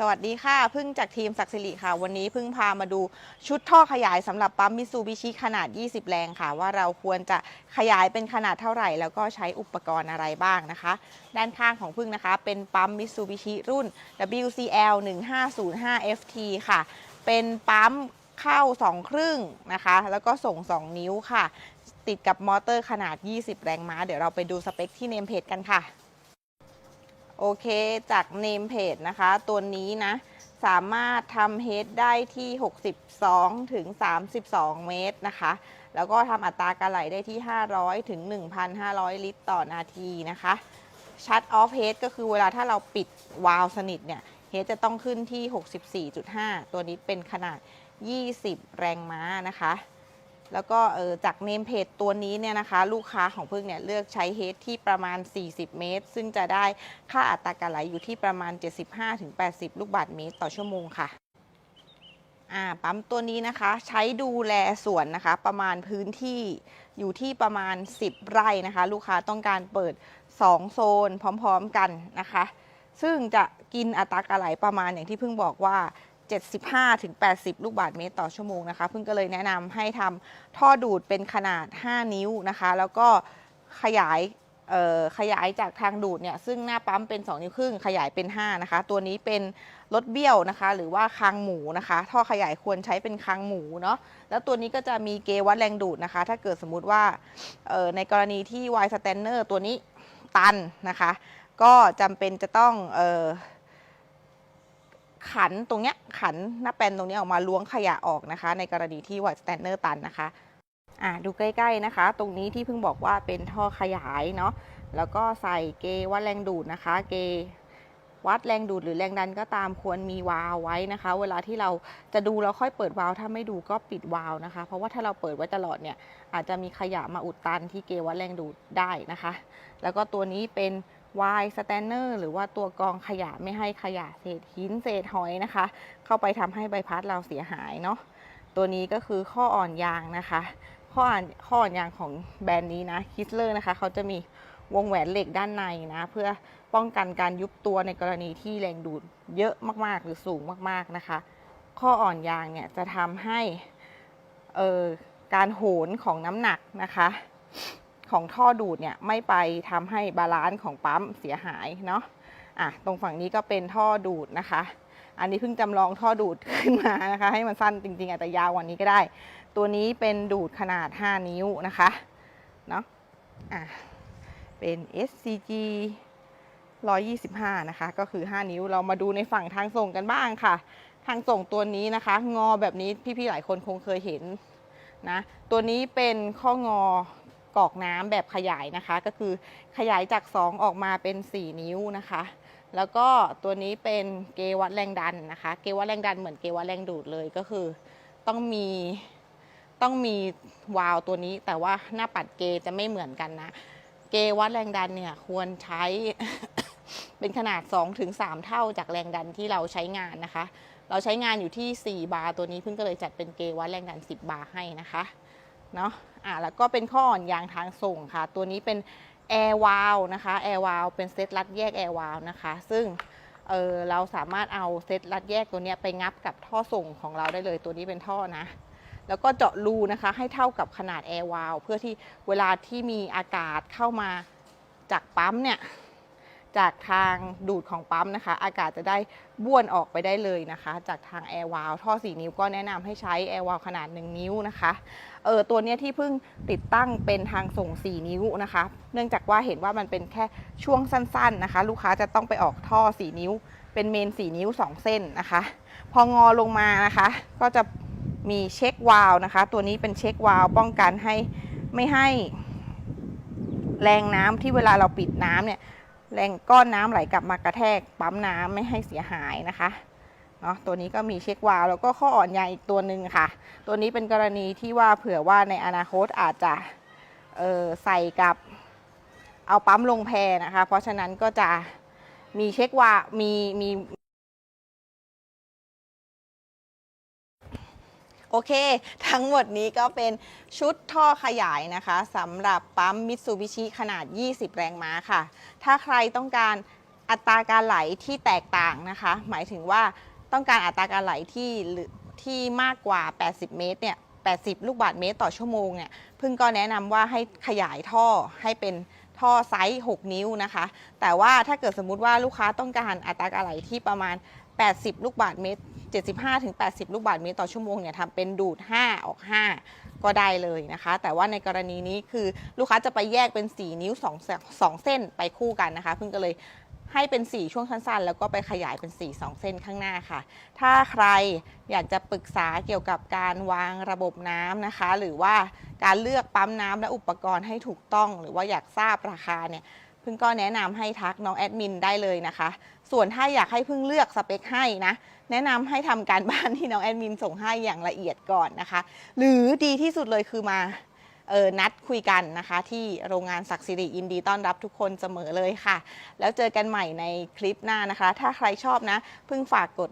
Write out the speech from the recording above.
สวัสดีค่ะ พึ่งจากทีมศักดิ์สิริค่ะ วันนี้พึ่งพามาดูชุดท่อขยายสำหรับปั๊มมิซูบิชิขนาด 20 แรงค่ะ ว่าเราควรจะขยายเป็นขนาดเท่าไหร่ แล้วก็ใช้อุปกรณ์อะไรบ้างนะคะ ด้านข้างของพึ่งนะคะ เป็นปั๊มมิซูบิชิรุ่น WCL 1505 FT ค่ะ เป็นปั๊มเข้า 2 ครึ่งนะคะ แล้วก็ส่ง 2 นิ้วค่ะ ติดกับมอเตอร์ขนาด 20 แรงม้า เดี๋ยวเราไปดูสเปคที่เนมเพจกันค่ะ โอเคจากเนมเพจนะคะ ตัวนี้นะ สามารถทำเฮดได้ที่ 62 ถึง 32 เมตรนะคะ แล้วก็ทำอัตราการไหลได้ที่ 500 ถึง 1,500 ลิตรต่อนาทีนะคะชัดออฟเฮดก็คือเวลาถ้าเราปิดวาล์วสนิทเนี่ยเฮดจะต้องขึ้นที่ 64.5 ตัวนี้เป็นขนาด 20 แรงม้านะคะ แล้วก็เออจากเนมเพจตัวนี้เนี่ยนะคะ ลูกค้าของพึ่งเนี่ยเลือกใช้เฮดที่ประมาณ 40 เมตร ซึ่งจะได้ค่าอัตราการไหลอยู่ที่ประมาณ 75-80 ลูกบาศก์เมตรต่อชั่วโมงค่ะอ่าปั๊มตัวนี้นะคะใช้ดูแลสวนนะคะ ประมาณพื้นที่อยู่ที่ประมาณ 10 ไร่นะคะ ลูกค้าต้องการเปิด 2 โซนพร้อมๆกันนะคะ ซึ่งจะกินอัตราการไหลประมาณอย่างที่เพิ่งบอกว่า 75-80 ลูกบาศก์เมตรต่อชั่วโมงนะคะเพิ่งก็เลยแนะนำให้ทำท่อดูดเป็นขนาด 5 นิ้วนะคะ แล้วก็ขยายขยายจากทางดูดเนี่ยซึ่งหน้าปั๊มเป็น 2 นิ้วครึ่งขยายเป็น 5 นะคะ ตัวนี้เป็นรถเบี้ยวนะคะ หรือว่าคางหมูนะคะ ท่อขยายควรใช้เป็นคางหมูเนาะแล้วตัวนี้ก็จะมีเกวัดแรงดูดนะคะ ถ้าเกิดสมมุติว่าในกรณีที่ Y Stanner ตัวนี้ตันนะคะ ก็จำเป็นจะต้องออ ขันตรงเนี้ยขันหน้าแปลนตรงนี้ออกมาล้วงขยะออกนะคะ ในกรณีที่วัดสแตนเนอร์ตันนะคะอ่าดูใกล้ๆนะคะ ตรงนี้ที่เพิ่งบอกว่าเป็นท่อขยายเนาะแล้วก็ใส่เกวัดแรงดูดนะคะ เกวัดแรงดูดหรือแรงดันก็ตามควรมีวาล์วไว้นะคะ เวลาที่เราจะดูเราค่อยเปิดวาล์วถ้าไม่ดูก็ปิดวาล์วนะคะ เพราะว่าถ้าเราเปิดไว้ตลอดเนี่ยอาจจะมีขยะมาอุดตันที่เกวัดแรงดูดได้นะคะ แล้วก็ตัวนี้เป็น Y Stanner หรือว่าตัวกรองขยะไม่ให้ขยะเศษหินเศษหอยนะคะ เข้าไปทำให้ใบพัดเราเสียหายเนาะตัวนี้ก็คือข้ออ่อนยางนะคะ ข้ออ่อนข้ออ่อนยางของแบรนด์นี้นะคิสเลอร์นะคะเขาจะมีวงแหวนเหล็กด้านในนะ เพื่อป้องกันการยุบตัวในกรณีที่แรงดูดเยอะมากๆ หรือสูงมากๆนะคะ ข้ออ่อนยางเนี่ยจะทำให้เอ่อการโหนของน้ำหนักนะคะ ของท่อดูดเนี่ยไม่ไปทำให้บาลานซ์ของปั๊มเสียหายเนาะอะตรงฝั่งนี้ก็เป็นท่อดูดนะคะ อันนี้เพิ่งจำลองท่อดูดขึ้นมานะคะ ให้มันสั้นจริงๆอาจจะยาวกว่านี้ก็ได้ ตัวนี้เป็นดูดขนาด 5 นิ้วนะคะเนาะอะเป็น SCG 125 นะคะ ก็คือ 5 นิ้วเรามาดูในฝั่งทางส่งกันบ้างค่ะ ทางส่งตัวนี้นะคะ งอแบบนี้พี่ๆหลายคนคงเคยเห็นนะ ตัวนี้เป็นข้องอ กอกน้ำแบบขยายนะคะ ก็คือขยายจาก 2 ออกมาเป็น 4 นิ้วนะคะ แล้วก็ตัวนี้เป็นเกวัดแรงดันนะคะ เกวัดแรงดันเหมือนเกวัดแรงดูดเลยก็คือ ต้องมีต้องมีวาล์วตัวนี้ แต่ว่าหน้าปัดเกจะไม่เหมือนกันนะ เกวัดแรงดันเนี่ยควรใช้เป็นขนาด 2-3 เท่าจากแรงดันที่เราใช้งานนะคะ เราใช้งานอยู่ที่ 4 บาร์ตัวนี้เพิ่งก็เลยจัดเป็นเกวัดแรงดัน 10 บาร์ให้นะคะ เนาะอะแล้วก็เป็นข้ออ่อนยางทางส่งค่ะ ตัวนี้เป็นแอร์วาลนะคะแอร์วาลเป็นเซตรัดแยกแอร์วาลนะคะ ซึ่งเออเราสามารถเอาเซตรัดแยกตัวนี้ไปงับกับท่อส่งของเราได้เลยตัวนี้เป็นท่อนะ แล้วก็เจาะรูนะคะให้เท่ากับขนาดแอร์วาลเพื่อที่เวลาที่มีอากาศเข้ามาจากปั๊มเนี่ย จากทางดูดของปั๊มนะคะ อากาศจะได้บ้วนออกไปได้เลยนะคะ จากทางแอร์วาลท่อ 4 นิ้วก็แนะนำให้ใช้แอร์วาลขนาด 1 นิ้วนะคะเออตัวเนี้ยที่เพิ่งติดตั้งเป็นทางส่ง 4 นิ้วนะคะ เนื่องจากว่าเห็นว่ามันเป็นแค่ช่วงสั้นๆนะคะ ลูกค้าจะต้องไปออกท่อ 4 นิ้ว เป็นเมน 4 นิ้ว 2 เส้นนะคะ พองอลงมานะคะ ก็จะมีเช็ควาลนะคะ ตัวนี้เป็นเช็ควาลป้องกันให้ไม่ให้แรงน้ำที่เวลาเราปิดน้ำเนี่ย แรงก้อนน้ำไหลกลับมากระแทกปั๊มน้ำไม่ให้เสียหายนะคะเนาะตัวนี้ก็มีเช็ควาล์วแล้วก็ข้ออ่อนใยอีกตัวหนึ่งค่ะ ตัวนี้เป็นกรณีที่ว่าเผื่อว่าในอนาคตอาจจะใส่กับเอาปั๊มลงแพนะคะ เพราะฉะนั้นก็จะมีเช็ควาล์วมีมี โอเค ทั้งหมดนี้ก็เป็นชุดท่อขยายนะคะสำหรับปั๊มมิ t ซูบิชิขนาด 20 แรงม้าค่ะ ถ้าใครต้องการอัตราการไหลที่แตกต่างนะคะ หมายถึงว่าต้องการอัตราการไหลที่ที่มากกว่า 80 เมตรเนี่ย 80 ลูกบาศก์เมตรต่อชั่วโมงเนี่ยพึ่งก็แนะนำว่าให้ขยายท่อให้เป็นท่อไซส์ 6 นิ้วนะคะ แต่ว่าถ้าเกิดสมมุติว่าลูกค้าต้องการอัตราการไหลที่ประมาณ 80 ลูกบาศก์เมตร 75ถึง80 ลูกบาศก์เมตรต่อชั่วโมงเนี่ยทำเป็นดูด 5 ออก 5 ก็ได้เลยนะคะ แต่ว่าในกรณีนี้คือลูกค้าจะไปแยกเป็น 4 นิ้ว2เสสองเส้นไปคู่กันนะคะ เพิ่งก็เลยให้เป็น 4 ช่วงสั้นๆ แล้วก็ไปขยายเป็น 4 2 เส้นข้างหน้าค่ะ ถ้าใครอยากจะปรึกษาเกี่ยวกับการวางระบบน้ำนะคะ หรือว่าการเลือกปั๊มน้ำและอุปกรณ์ให้ถูกต้อง หรือว่าอยากทราบราคาเนี่ย พึ่งก็แนะนำให้ทักน้องแอดมินได้เลยนะคะ ส่วนถ้าอยากให้พึ่งเลือกสเปคให้นะ แนะนำให้ทำการบ้านที่น้องแอดมินส่งให้อย่างละเอียดก่อนนะคะ หรือดีที่สุดเลยคือมาเออนัดคุยกันนะคะ ที่โรงงานศักดิ์สิริยินดีต้อนรับทุกคนเสมอเลยค่ะ แล้วเจอกันใหม่ในคลิปหน้านะคะ ถ้าใครชอบนะ พึ่งฝากกด